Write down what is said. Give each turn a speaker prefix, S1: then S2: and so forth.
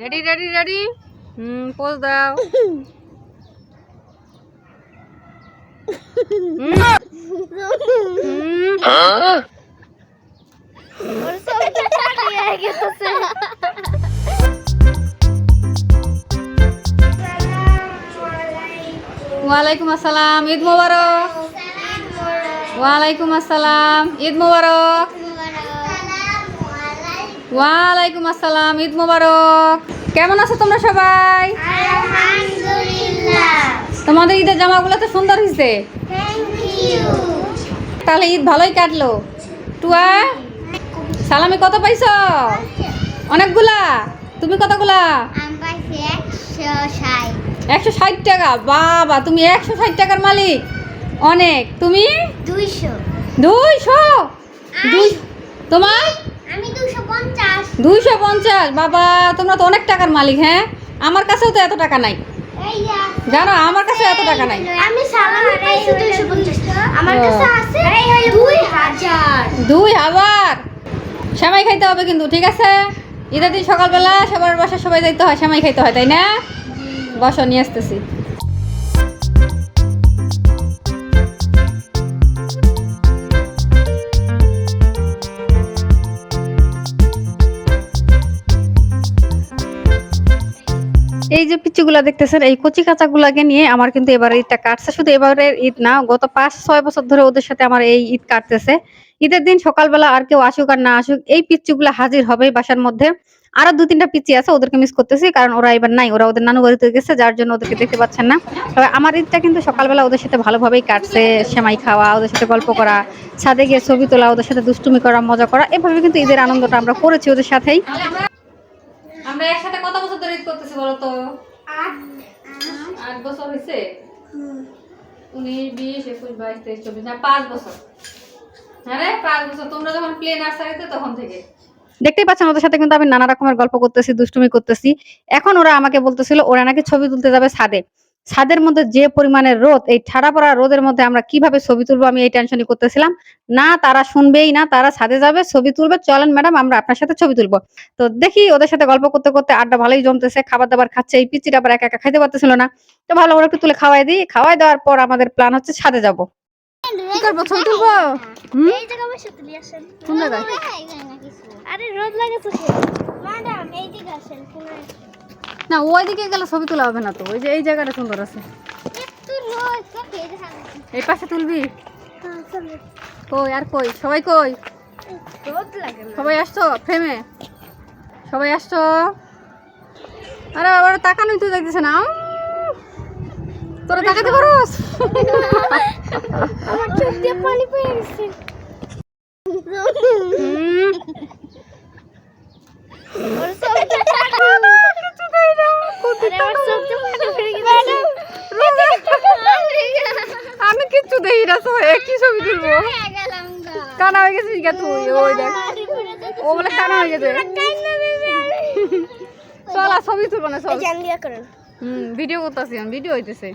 S1: Ready ready ready হুম pose দাও। ওয়ালাইকুম আসসালাম ঈদ মোবারক। ওয়ালাইকুম আসসালাম ঈদ মোবারক। ওয়ালাইকুম আসসালাম ঈদ মোবারক। কেমন আছো তোমরা সবাই? তোমাদের ঈদের জামাগুলো তো সুন্দর হয়েছে তাহলে ঈদ ভালোই কাটলো। টুয়া সালামি কত পাইছ? অনেকগুলা। তুমি কতগুলা? একশো ষাট। টাকা। বাবা তুমি একশো ষাট টাকার মালিক। অনেক। তুমি?
S2: দুইশো।
S1: দুইশো? দুই তোমার? দুইশো পঞ্চাশ। বাবা তোমরা তো অনেক টাকার মালিক হ্যাঁ? আমার কাছেও তো এত টাকা নাই। জানো আমার কাছে এত টাকা নাই।
S2: আমি সালামি পাইছি দুইশো পঞ্চাশ। আমার কাছে আছে দুই হাজার।
S1: দুই আবার সেমাই খাইতে হবে কিন্তু ঠিক আছে? ঈদের দিন সকালবেলা সবার বাসা সবাই যাইতে হয় সেমাই খাইতে হয় তাই না? বসো নিয়ে আসতেছি। এই যে পিচ্চিগুলা দেখতেছেন, এই কচি কাঁচাগুলাকে নিয়ে আমার কিন্তু এবারে ঈদটা কাটছে। শুধু এবারের ঈদ না, গত পাঁচ, ছয় বছর ধরে ওদের সাথে আমার এই ঈদ কাটতেছে। ঈদের দিন সকালবেলা আর কেউ আসুক আর না আসুক, এই পিচ্চিগুলা হাজির হবে বাসার মধ্যে। আরও দু তিনটা পিচ্চি আছে, ওদেরকে মিস করতেছি, কারণ ওরা এবার নাই, ওরা ওদের নানু বাড়িতে গেছে, যার জন্য ওদেরকে দেখতে পাচ্ছেন না। তবে আমার ঈদটা কিন্তু সকালবেলা ওদের সাথে ভালোভাবেই কাটছে, সেমাই খাওয়া, ওদের সাথে গল্প করা, ছাদে গিয়ে ছবি তোলা, ওদের সাথে দুষ্টুমি করা, মজা করা, এভাবে কিন্তু ঈদের আনন্দটা আমরা করেছি ওদের সাথেই। আমরা একসাথে কত বছর ধরে ঈদ করতেছি বলো তো? আট বছর হয়েছে উনিশ বিশ একুশ বাইশ তেইশ চব্বিশ না পাঁচ বছর। হ্যাঁ রে পাঁচ বছর। তোমরা যখন প্লে নার্সারিতে তখন থেকে। দেখতেই পাচ্ছেন ওদের সাথে কিন্তু আমি নানা রকমের গল্প করতেছি দুষ্টুমি করতেছি। এখন ওরা আমাকে বলতেছিল ওরা নাকি ছবি তুলতে যাবে ছাদে। ছাদের মধ্যে যে পরিমাণের রোদ এই ঠাড়া পড়া রোদের মধ্যে আমরা কীভাবে ছবি তুলবো? আমি এই টেনশনই করতেছিলাম। না তারা শুনবেই না তারা ছাদে যাবে ছবি তুলবে। চলেন ম্যাডাম আমরা আপনার সাথে ছবি তুলবো। তো দেখি ওদের সাথে গল্প করতে করতে আড্ডা ভালোই জমতেছে খাবার দাবার খাচ্ছে এই পিচিটা আবার একা একা খাইতে পারতেছিল না। তো ভালো করে একটু তুলে খাওয়াই দিই। খাওয়াই দেওয়ার পর আমাদের প্ল্যান হচ্ছে ছাদে যাব। কি করব? ছবি তুলবো?
S2: এই জায়গা বসে তুলি আসেন।
S1: কোন জায়গায়?
S2: আরে রোদ লাগে চোখে ম্যাডাম এই দিকে আসেন কোনায়
S1: না ওইদিকে গেলে ছবি তোলা হবে না তো ওই যে এই জায়গাটা সুন্দর আছে। এই পাশে তুলবি?
S2: হ্যাঁ
S1: কই আর কই? সবাই কই?
S2: রোদ লাগে না।
S1: সবাই আসছো? ফ্রেমে সবাই আসছো? আরে আবার তাকানোই তুই দেখতেছে না! তোরা তাকাতে পারোস?
S2: আমার চোখ দিয়ে পানি পড়ে গেছে
S1: হুম,
S2: ওর চোখ দিয়ে পানি আরে আমার চোখ দিয়ে পানি পড়ে গেছে
S1: আমি কিচ্ছু দেখি না তো
S2: গা
S1: কানা হয়ে গেছিস গা তুই ওই দেখ। ও বলে কানা হয়ে গেছে। চল আর ছবি তুলবো না চল। হুম ভিডিও করতেছি ভিডিও হইতেছে।